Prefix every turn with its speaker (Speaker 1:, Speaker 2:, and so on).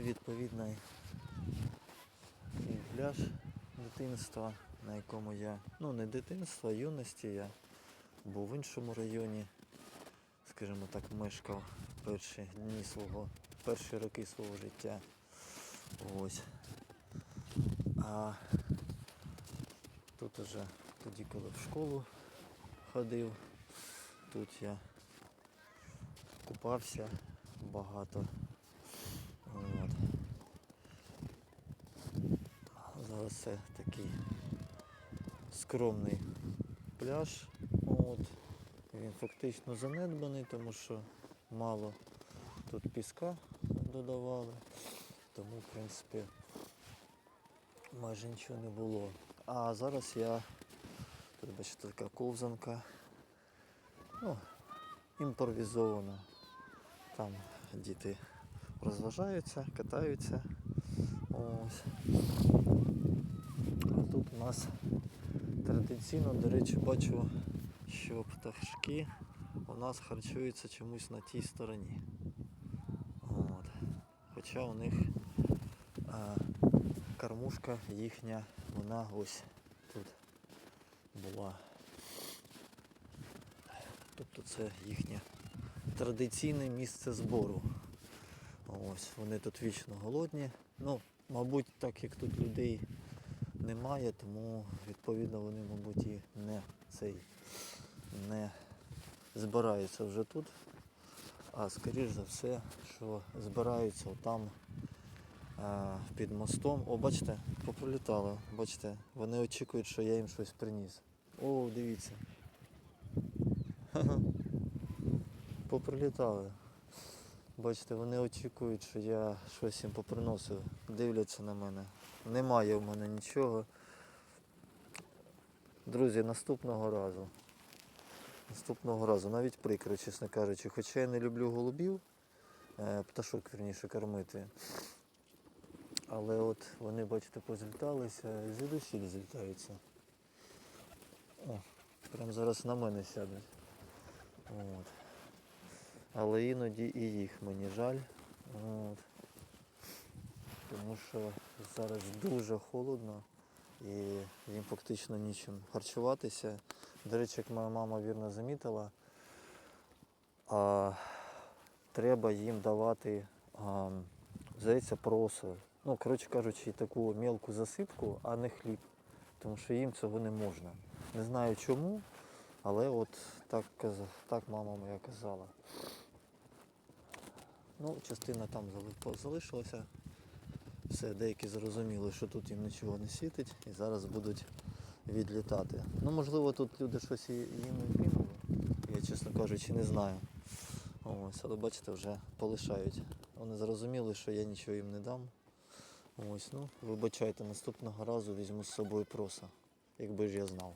Speaker 1: і відповідно і пляж дитинства, на якому я, ну не дитинства, а юності я був в іншому районі, скажімо так, мешкав перші дні свого, перші роки свого життя. Ось. А тут уже тоді, коли в школу ходив, тут я купався багато. От. Це такий скромний пляж. От. Він фактично занедбаний, тому що мало тут піска додавали, тому в принципі майже нічого не було. А зараз я, тут бачите, така ковзанка, ну, імпровізована. Там діти розважаються, катаються. Ось. Нас традиційно, до речі, бачу, що пташки у нас харчуються чомусь на тій стороні. От. Хоча у них а, кормушка їхня, вона ось тут була. Тобто це їхнє традиційне місце збору. Ось, вони тут вічно голодні. Ну, мабуть, так як тут людей немає, тому відповідно вони, мабуть, і не цей не збираються вже тут. А скоріш за все, що збираються там а, під мостом. О, бачите, поприлітало. Бачите, вони очікують, що я їм щось приніс. О, дивіться. Ха-ха. Поприлітали. Бачите, вони очікують, що я щось їм поприносив. Дивляться на мене. Немає в мене нічого. Друзі, наступного разу. Наступного разу, навіть прикро, чесно кажучи, хоча я не люблю голубів, е, пташок вірніше кормити. Але от вони, бачите, позліталися, і звідусіль злітаються. О, прямо зараз на мене сядуть. От. Але іноді і їх мені жаль. От. Тому що зараз дуже холодно і їм фактично нічим харчуватися. До речі, як моя мама вірно замітила, а, треба їм давати, а, здається, просо. Ну, коротше кажучи, таку мелку засипку, а не хліб. Тому що їм цього не можна. Не знаю чому, але от так, так мама моя казала. Ну, частина там залишилася. Все, деякі зрозуміли, що тут їм нічого не світить і зараз будуть відлітати. Ну, можливо, тут люди щось їм і кинули. Я, чесно кажучи, не знаю. Ось, але бачите, вже полишають. Вони зрозуміли, що я нічого їм не дам. Ось, ну, вибачайте, наступного разу візьму з собою проса, якби ж я знав.